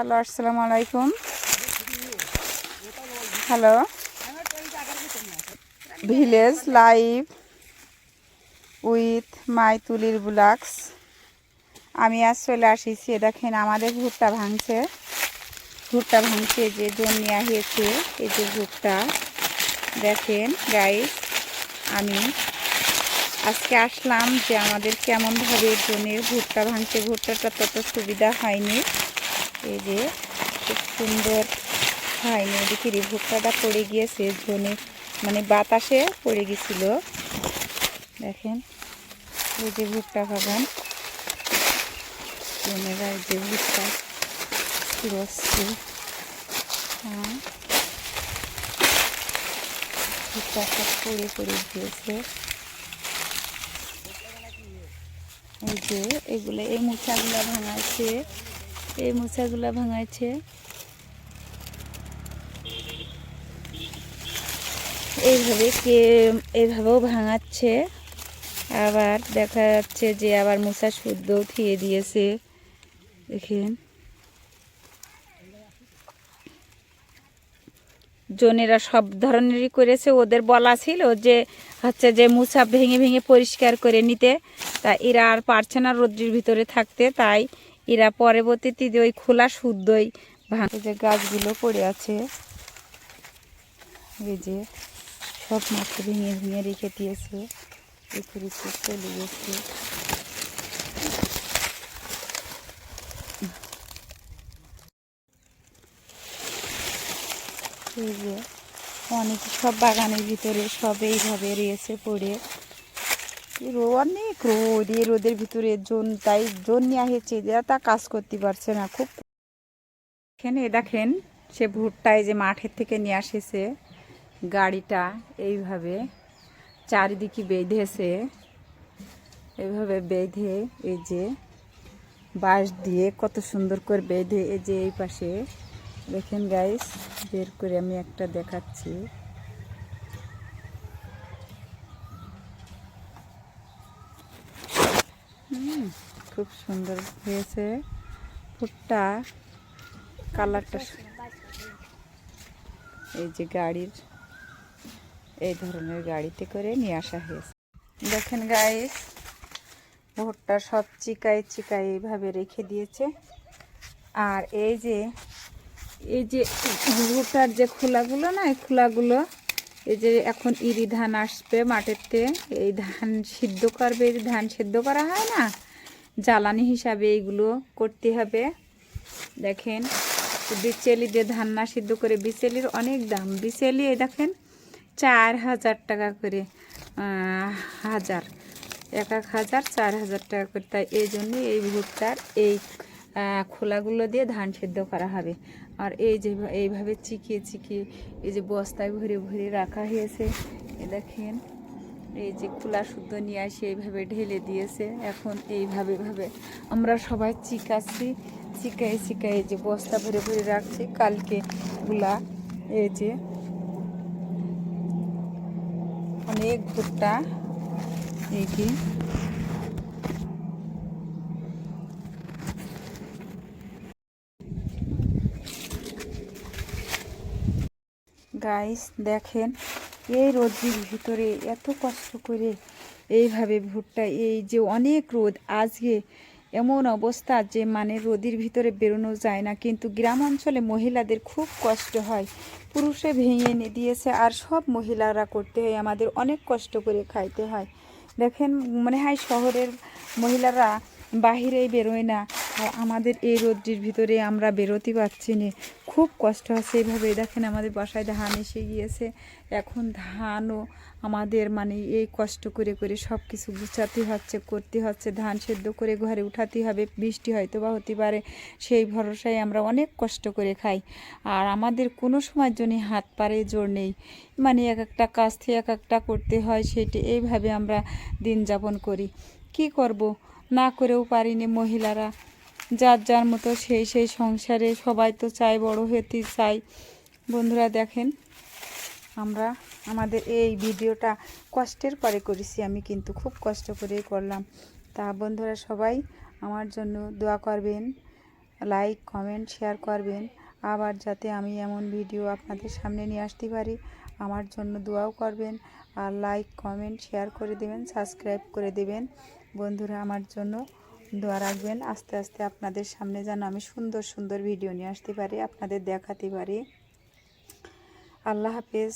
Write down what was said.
Hello, আসসালামু আলাইকুম। Hello. Village live with my তুলির ব্লগস। আমি আজ চলে আসিছি দেখেন আমাদের ভুট্টা ভাঙছে। ভুট্টা ভাঙছে যে জন নেওয়া হয়েছে এই যে ভুট্টা দেখেন গাইস আমি আজকে আসলাম যে আমাদের কেমনভাবে জনের ভুট্টা ভাঙছে। ভুট্টাটা তত সুবিধা হয়নি এই যে খুব সুন্দর। হয়নি দেখি রে ভুট্টাটা পড়ে গিয়েছে, জনে। মানে বাতাসে পড়ে গেছিল দেখেন, এই যে ভুট্টা বাগান জনেরা যে ভুট্টা রসছে হ্যাঁ। ভুট্টা সব পড়ে পড়ে গিয়েছে। এই যে, এগুলো এই মোচাগুলো ভাঙাচ্ছে এই মোচাগুলো ভাঙাচ্ছে এইভাবে কে এইভাবেও ভাঙাচ্ছে। আবার দেখা যাচ্ছে যে আবার মোচা শুদ্ধ থিয়ে দিয়েছে। দেখেন। জনেরা সব ধরনেরই করেছে। ওদের বলা ছিল যে, হচ্ছে যে মুসা ভেঙে ভেঙে পরিষ্কার করে নিতে। তা এরা আর পারছে না রোদ্রির ভিতরে থাকতে। তাই এরা পরবর্তীতে যে ওই খোলা শুদ্ধই ভাঙে। যে গাছগুলো পড়ে আছে, এই যে সব মাছ ভেঙে ভেঙে রেখে দিয়েছে এখানে চলে গেছে। এই যে অনেক সব বাগানের ভিতরে সব এইভাবে রয়েছে পড়ে। অনেক রোদ, এই রোদের ভিতরে জোন, তাই জোন নিয়ে আসছে এরা তা কাজ করতে পারছে না। খুব এখানে দেখেন, সে ভুট্টায় যে মাঠের থেকে নিয়ে আসেছে, গাড়িটা এইভাবে চারিদিকে বেঁধেছে, এইভাবে বেঁধে এই যে বাঁশ দিয়ে কত সুন্দর করে বেঁধে এই যে এই পাশে। দেখেন গাইস বের করে আমি একটা দেখাচ্ছি। খুব সুন্দর হয়েছে। ফুটটা কালারটা এই যে গাড়ির, এই ধরনের গাড়িতে করে নিয়ে আসা হয়েছে। দেখেন গাইস ভুট্টা সব চিকায় চিকায় এইভাবে রেখে দিয়েছে। আর এই যে এই যে ভুট্টার যে খোলাগুলো না, এই খোলাগুলো এই যে এখন ইরি ধান আসবে মাঠেতে এই ধান সিদ্ধ করবে ধান সিদ্ধ করা হয় না? জ্বালানি হিসাবে এইগুলো করতে হবে। দেখেন বিচেলি দিয়ে ধান না সিদ্ধ করে, বিচেলির অনেক দাম। বিচেলি, এই দেখেন, চার হাজার টাকা করে হাজার। এক এক হাজার চার হাজার টাকা করে। তাই এই জন্য এই ভুট্টার এই খোলাগুলো দিয়ে ধান সেদ্ধ করা হবে। আর এই যে এইভাবে চিকিয়ে চিকিয়ে এই যে বস্তায় ভরে ভরে রাখা হয়েছে, এ দেখেন, এই যে খোলা শুদ্ধ নিয়ে আসে এইভাবে ঢেলে দিয়েছে। এখন এইভাবে ভাবে আমরা সবাই চিকাচ্ছি চিকাই চিকাই এই যে বস্তা ভরে ভরে রাখছি। কালকে গুলা এই যে অনেক ভুট্টা, এই যে গাইস দেখেন, এই রোদের ভিতরে এত কষ্ট করে এইভাবে ভুট্টা, এই যে অনেক রোদ, আজকে এমন অবস্থা যে মানে রোদের ভিতরে বেরোনো যায় না। কিন্তু গ্রাম অঞ্চলে মহিলাদের খুব কষ্ট হয়। পুরুষে ভেঙে এনে দিয়েছে, আর সব মহিলারা করতে হয়, আমাদের অনেক কষ্ট করে খাইতে হয়। দেখেন, মনে হয় শহরের মহিলারা বাহিরেই বেরোয় না। আর আমাদের এই রোদ্রির ভিতরে আমরা বেরোতে পারছি না। খুব কষ্ট হচ্ছে এইভাবে দেখেন আমাদের বাসায় ধান এসে গিয়েছে। এখন ধানও আমাদের মানে এই কষ্ট করে করে সব কিছু গুছাতে হচ্ছে, করতে হচ্ছে। ধান সেদ্ধ করে ঘরে উঠাতে হবে। বৃষ্টি হয়তো বা হতে পারে। সেই ভরসায় আমরা অনেক কষ্ট করে খাই। আর আমাদের কোনো সময়ের জন্য হাত পারে জোর নেই। মানে এক একটা কাজ থেকে এক একটা করতে হয়, সেটি এইভাবে আমরা দিন যাপন করি। কি করব? না করেও পারিনি মহিলারা। যার যার মতো সেই সেই সংসারে সবাই তো চায়, বড় হতে চাই বন্ধুরা দেখেন, আমরা আমাদের এই ভিডিওটা কষ্টের পরে করেছি। আমি কিন্তু খুব কষ্ট করেই করলাম। তা বন্ধুরা সবাই আমার জন্য দোয়া করবেন লাইক কমেন্ট শেয়ার করবেন। আবার যাতে আমি এমন ভিডিও আপনাদের সামনে নিয়ে আসতে পারি, আমার জন্য দোয়াও করবেন। আর লাইক কমেন্ট শেয়ার করে দেবেন সাবস্ক্রাইব করে দেবেন। বন্ধুরা আমার জন্য দোয়া রাখবেন। আস্তে আস্তে আপনাদের সামনে যেন আমি সুন্দর সুন্দর ভিডিও নিয়ে আসতে পারি, আপনাদের দেখাতে পারি। আল্লাহ হাফেজ।